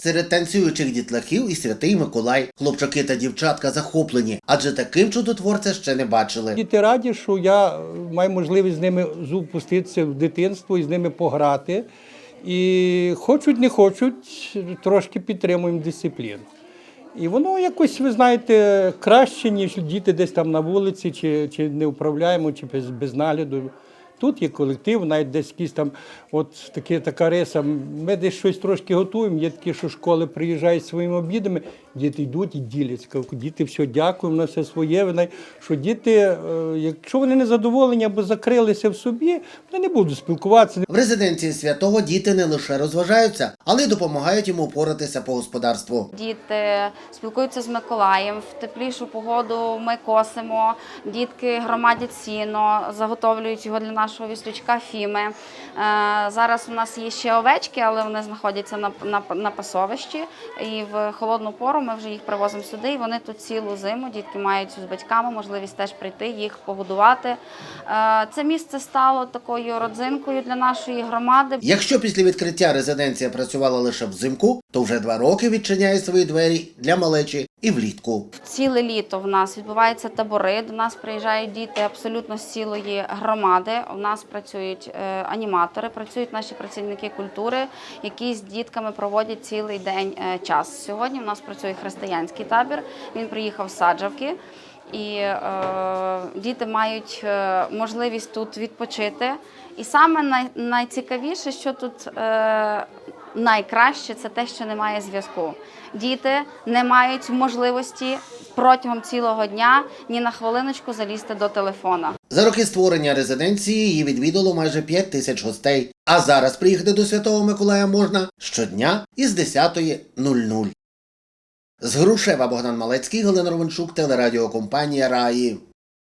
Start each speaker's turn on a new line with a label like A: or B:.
A: Серед танцюючих дітлахів і святий Миколай. Хлопчаки та дівчатка захоплені, адже таким чудотворця ще не бачили.
B: Діти раді, що я е, маю можливість з ними зупуститися в дитинство і з ними пограти. І хочуть, не хочуть, трошки підтримуємо дисципліну. І воно якось, ви знаєте, краще, ніж діти десь там на вулиці, чи, чи не управляємо, чи без, без нагляду. Тут є колектив, навіть десь якісь там, от такі, така риса. Ми десь щось трошки готуємо. Є такі, що школи приїжджають своїми обідами, діти йдуть і діляться. Діти все дякуємо на все своє. Вони- Що діти, е, якщо вони не задоволені або закрилися в собі, вони не будуть спілкуватися.
A: В резиденції святого діти не лише розважаються, але й допомагають йому впоратися по господарству.
C: Діти спілкуються з Миколаєм. В теплішу погоду ми косимо. Дітки громадять сіно, заготовлюють його для нашого віслючка Фіми. Е, Зараз у нас є ще овечки, але вони знаходяться на, на, на пасовищі. І в холодну пору ми вже їх привозимо сюди. І вони тут цілу зиму. Дітки мають з батьками можливість теж прийти, їх погодувати. Е, Це місце стало такою родзинкою для нашої громади.
A: Якщо після відкриття резиденція працювала лише взимку, то вже два роки відчиняє свої двері для малечі і влітку.
C: Ціле літо в нас відбуваються табори. До нас приїжджають діти абсолютно з цілої громади. У нас працюють е, аніматори, працюють наші працівники культури, які з дітками проводять цілий день е, час. Сьогодні у нас працює християнський табір. Він приїхав з Саджавки. І е, діти мають е, можливість тут відпочити. І саме най, найцікавіше, що тут е, найкраще, це те, що немає зв'язку. Діти не мають можливості протягом цілого дня ні на хвилиночку залізти до телефона.
A: За роки створення резиденції її відвідало майже 5 тисяч гостей. А зараз приїхати до Святого Миколая можна щодня із 10.00. З Грушева Богдан Малецький, Галина Ровенчук, телерадіокомпанія Раї.